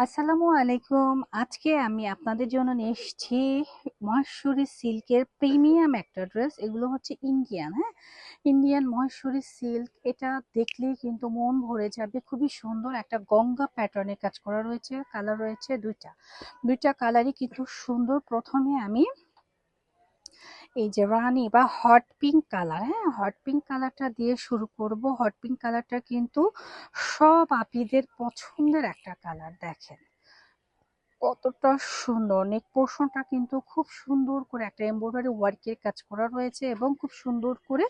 আসসালামু আলাইকুম। আজকে আমি আপনাদের জন্য নিয়ে এসেছি মহেশ্বরী সিল্কের প্রিমিয়াম একটা ড্রেস। এগুলো হচ্ছে ইন্ডিয়ান হ্যাঁ? Indian Maheshwari silk. এটা দেখলেই কিন্তু মন ভরে যাবে। খুবই সুন্দর একটা গঙ্গা প্যাটার্নের কাজ করা রয়েছে কালার রয়েছে দুইটা। দুইটা কালারই কিন্তু সুন্দর। প্রথমে আমি এই যে রানি বা হট পিঙ্ক কালার হ্যাঁ? হট পিঙ্ক কালারটা দিয়ে শুরু করব। হট পিঙ্ক কালারটা কিন্তু সব আপিদের পছন্দের একটা কালার দেখেন। কতটা সুন্দর। নেক পোর্শনটা কিন্তু খুব সুন্দর করে একটা এমব্রয়ডারি ওয়ার্কের কাজ করা রয়েছে এবং খুব সুন্দর করে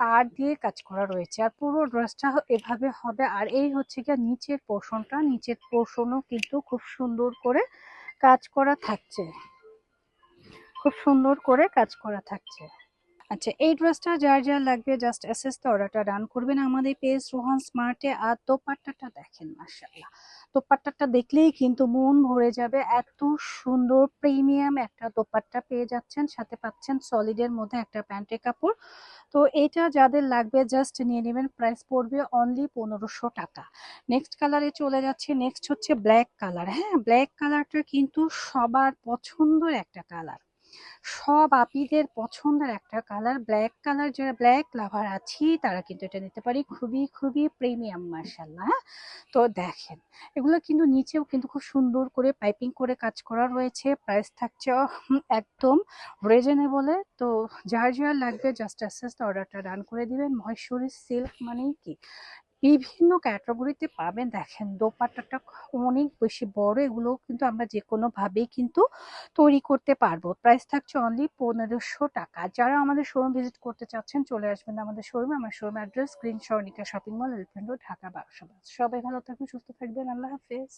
তার দিয়ে কাজ করা রয়েছে। আর পুরো ড্রেসটা এভাবে হবে। আর এই হচ্ছে গিয়ে নিচের পোর্শনটা নিচের পোর্শনও কিন্তু খুব সুন্দর করে কাজ করা থাকছে। খুব সুন্দর করে কাজ করা থাকছে। আচ্ছা এই ড্রেসটা যার যার লাগবে জাস্ট এসএস তো অর্ডারটা রান করবেন। আমাদের পেজ রোহান স্মার্টে আর দোপাট্টাটা দেখেন মার্শাল্লাহ দোপাট্টাটা দেখলেই কিন্তু মন ভরে যাবে। এত সুন্দর প্রিমিয়াম একটা দোপাট্টা পেয়ে যাচ্ছেন, সাথে পাচ্ছেন সলিডের মধ্যে একটা প্যান্টের কাপড়। তো এটা যাদের লাগবে জাস্ট নিয়ে নেবেন প্রাইস পড়বে অনলি পনেরোশো টাকা। নেক্সট কালারে চলে যাচ্ছে নেক্সট হচ্ছে ব্ল্যাক কালার হ্যাঁ ব্ল্যাক কালারটা কিন্তু সবার পছন্দের একটা কালার সব আপিদের পছন্দের একটা কালার ব্ল্যাক কালার যারা ব্ল্যাক লাভার আছি, তারা কিন্তু এটা নিতে পারি। খুবই খুবই প্রিমিয়াম মার্শাল্লাহ হ্যাঁ? তো দেখেন, এগুলো কিন্তু নিচেও কিন্তু খুব সুন্দর করে পাইপিং করে কাজ করা রয়েছে। প্রাইস থাকছে একদম রিজনেবলে তো যার যার লাগবে জাস্ট আস্তে অর্ডারটা রান করে দিবেন। মহেশ্বরী সিল্ক মানেই কি? বিভিন্ন ক্যাটাগরিতে পাবেন। দেখেন, দোপাট্টাটা অনেক বেশি বড় এগুলো কিন্তু আমরা যে কোনোভাবেই কিন্তু তৈরি করতে পারব। প্রাইস থাকছে অনলি পনেরোশো টাকা। যারা আমাদের শোরুম ভিজিট করতে চাচ্ছেন, চলে আসবেন আমাদের শোরুমে আমার শোরুম অ্যাড্রেস গ্রিন সরণিকা শপিং মল এলিফেন্ট ঢাকা, বারোশো সবাই ভালো থাকবেন, সুস্থ থাকবেন। আল্লাহ হাফেজ।